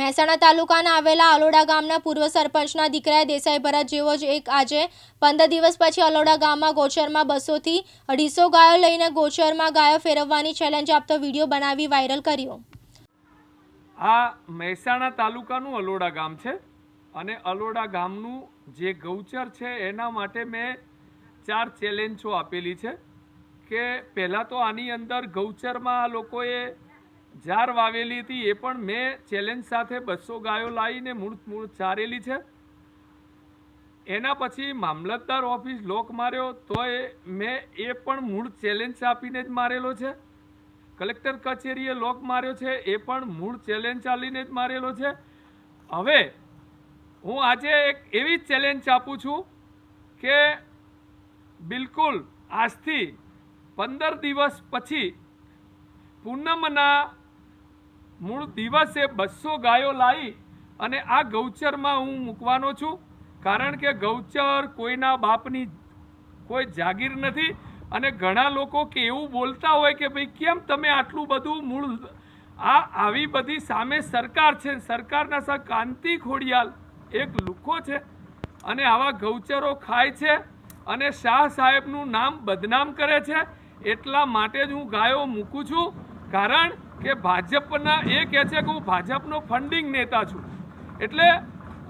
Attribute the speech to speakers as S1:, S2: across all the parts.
S1: મહેસાણા તાલુકાના આવેલા અલોડા ગામના પૂર્વ સરપંચના દીકરાએ દેસાઈ ભરત જેવો જ એક આજે પંદર દિવસ પછી અલોડા ગામમાં ગોચરમાં બસોથી અઢીસો ગાયો લઈને ગોચરમાં ગાયો ફેરવવાની ચેલેન્જ આપતો વીડિયો બનાવી વાયરલ કર્યો.
S2: આ મહેસાણા તાલુકાનું અલોડા ગામ છે અને અલોડા ગામનું જે ગૌચર છે એના માટે મેં ચાર ચેલેન્જો આપેલી છે કે પહેલાં તો આની અંદર ગૌચરમાં લોકોએ જાર વાવેલી હતી, એ પણ મેં ચેલેન્જ સાથે બસો ગાયો લાવીને મૂળ મૂળ ચારેલી છે. એના પછી મામલતદાર ઓફિસ લોક માર્યો તો એ મેં એ પણ મૂળ ચેલેન્જ આપીને જ મારેલો છે. કલેક્ટર કચેરીએ લોક માર્યો છે, એ પણ મૂળ ચેલેન્જ ચાલીને જ મારેલો છે. હવે હું આજે એક એવી ચેલેન્જ આપું છું કે બિલકુલ આજથી પંદર દિવસ પછી પૂનમના મૂળ દિવસે બસો ગાયો લાવી અને આ ગૌચરમાં હું મૂકવાનો છું. કારણ કે ગૌચર કોઈના બાપની કોઈ જાગીર નથી અને ઘણા લોકો કે એવું બોલતા હોય કે ભાઈ કેમ તમે આટલું બધું મૂળ આ આવી બધી સામે સરકાર છે. સરકારના સા કાંતિ ખોડિયાલ એક લુખો છે અને આવા ગૌચરો ખાય છે અને શાહ સાહેબનું નામ બદનામ કરે છે. એટલા માટે જ હું ગાયો મૂકું છું. કારણ કે ભાજપના એ કહે છે કે હું ભાજપનો ફંડિંગ નેતા છું. એટલે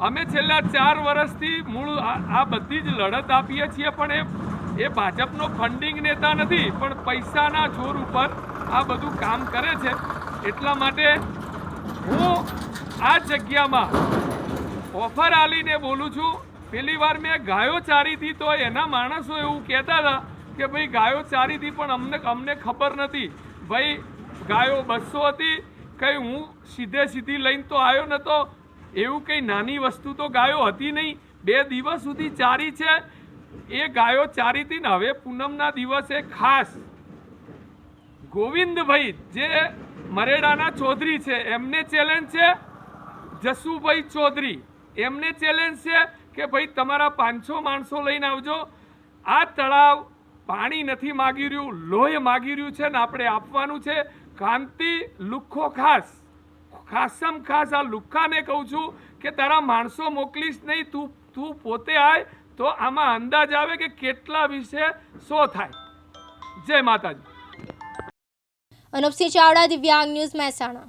S2: અમે છેલ્લા ચાર વર્ષથી મૂળ આ બધી જ લડત આપીએ છીએ, પણ એ એ ભાજપનો ફંડિંગ નેતા નથી, પણ પૈસાના જોર ઉપર આ બધું કામ કરે છે. એટલા માટે હું આ જગ્યામાં ઓફર આલીને બોલું છું. પેલી વાર મેં ગાયો ચારી હતી તો એના માણસો એવું કહેતા હતા કે ભાઈ ગાયો ચારી હતી પણ અમને અમને ખબર નથી. ભાઈ ગાયો બસો હતી, કંઈ હું સીધે સીધી લઈને તો આવ્યો નતો. એવું કંઈ નાની વસ્તુ તો ગાયો હતી નહીં. બે દિવસ સુધી ચારી છે. એ ગાયો ચારી હતી ને હવે પૂનમના દિવસે ખાસ. ગોવિંદભાઈ જે મરેડાના ચૌધરી છે, એમને ચેલેન્જ છે જસુભાઈ ચૌધરી. એમને ચેલેન્જ છે કે ભાઈ તમારા પાંચસો માણસો લઈને આવજો. આ તળાવ પાણી નથી માગી રહ્યું, લોહી માગી રહ્યું છે ને આપણે આપવાનું છે કાંતિ લુખ્ખો ખાસ ખાસમ ખાસ આ લુખ્ખાને કહું છું કે તારા માણસો મોકલીશ નહીં, તું તું પોતે આય તો આમાં અંદાજ આવે કે કેટલા વિશે શો થાય. જય માતાજી.
S1: અનુપસિંહ ચાવડા, દિવ્યાંગ ન્યૂઝ મહેસાણા.